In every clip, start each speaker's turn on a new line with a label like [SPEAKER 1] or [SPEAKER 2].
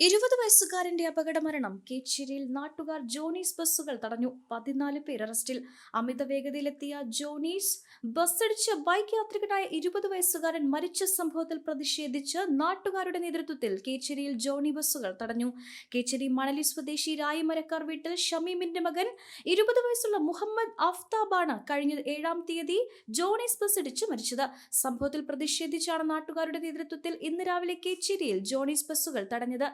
[SPEAKER 1] ഇരുപത് വയസ്സുകാരന്റെ അപകടമരണം. കേച്ചേരിയിൽ നാട്ടുകാർ ജോണീസ് ബസ്സുകൾ തടഞ്ഞു. പതിനാല് പേർ അറസ്റ്റിൽ. അമിത വേഗതയിലെത്തിയ ജോണീസ് ബസ്സിടിച്ച് ബൈക്ക് യാത്രികനായ ഇരുപത് വയസ്സുകാരൻ മരിച്ച സംഭവത്തിൽ പ്രതിഷേധിച്ച് നാട്ടുകാരുടെ നേതൃത്വത്തിൽ കേച്ചേരിയിൽ ജോണി ബസ്സുകൾ തടഞ്ഞു. കേച്ചേരി മണലി സ്വദേശി രായമരക്കാർ വീട്ടിൽ ഷമീമിന്റെ മകൻ ഇരുപത് വയസ്സുള്ള മുഹമ്മദ് അഫ്താബാണ് കഴിഞ്ഞ ഏഴാം തീയതി ജോണീസ് ബസ്സടിച്ച് മരിച്ചത്. സംഭവത്തിൽ പ്രതിഷേധിച്ചാണ് നാട്ടുകാരുടെ നേതൃത്വത്തിൽ ഇന്ന് രാവിലെ കേച്ചേരിയിൽ ജോണീസ് ബസ്സുകൾ തടഞ്ഞത്.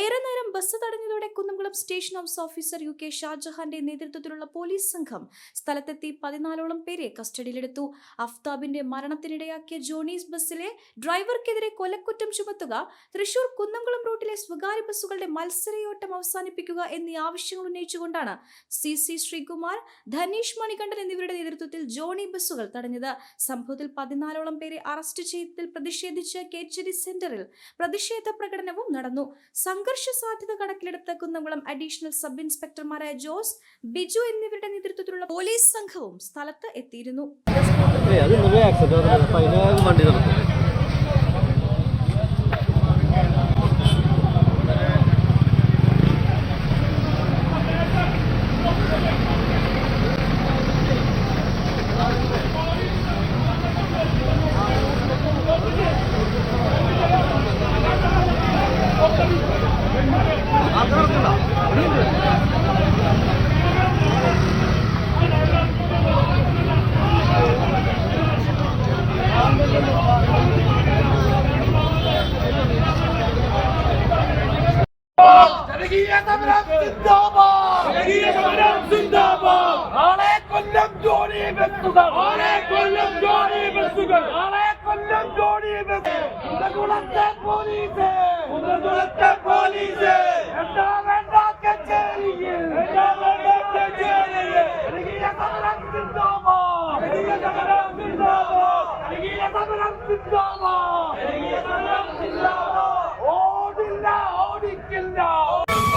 [SPEAKER 1] ഏറെ നേരം bus തടഞ്ഞതോടെ Kunnamkulam station house officer U K ഷാജഹാന്റെ നേതൃത്വത്തിലുള്ള പോലീസ് സംഘം സ്ഥലത്തെത്തി പതിനാലോളം പേരെ കസ്റ്റഡിയിലെടുത്തു. അഫ്താബിന്റെ മരണത്തിനിടയാക്കിയ ജോണീസ് ബസ്സിലെ ഡ്രൈവർക്കെതിരെ കൊലക്കുറ്റം ചുമത്തുക തൃശൂർ കുന്നംകുളം റൂട്ടിലെ സ്വകാര്യ ബസ്സുകളുടെ മത്സരയോട്ടം അവസാനിപ്പിക്കുക എന്നീ ആവശ്യങ്ങൾ ഉന്നയിച്ചുകൊണ്ടാണ് സി സി ശ്രീകുമാർ ധനീഷ് മണികണ്ഠൻ എന്നിവരുടെ നേതൃത്വത്തിൽ ജോണി ബസ്സുകൾ തടഞ്ഞത്. സംഭവത്തിൽ പതിനാലോളം പേരെ അറസ്റ്റ് ചെയ്തതിൽ പ്രതിഷേധിച്ച് കേച്ചേരി സെന്ററിൽ പ്രതിഷേധ പ്രകടനവും നടന്നു. സംഘർഷ സാധ്യത കണക്കിലെടുത്ത് കുന്നംകുളം അഡീഷണൽ സബ് ഇൻസ്പെക്ടർമാരായ ജോസ് ബിജു എന്നിവരുടെ നേതൃത്വത്തിലുള്ള പോലീസ് സംഘവും സ്ഥലത്ത് എത്തിയിരുന്നു.
[SPEAKER 2] ജനകീയ സമരം സിന്ദാബാദ്. നാളെ കൊല്ലം ജോണി ബസ്സുകൾ. നാളെ കൊല്ലം ജോണി ബസ്സുകൾ. നാളെ കൊല്ലം ജോണി ബസ് കുന്നകുളത്തെ പോലീസ്. കുന്നകുളത്തെ പോലീസ്. എന്താ വേണ്ട കച്ചേരിയിൽ? എന്താ വേണ്ട കച്ചേരിയിൽ? ജനകീയ സമരം സിന്ദാബാദ്. ജനകീയ സമരം സിന്ദാബാദ്. ജനകീയ സമരം സിന്ദാബാദ്. ജനകീയ സമരം സിന്ദാബാദ്. ഓടില്ല ഓടിക്കില്ല.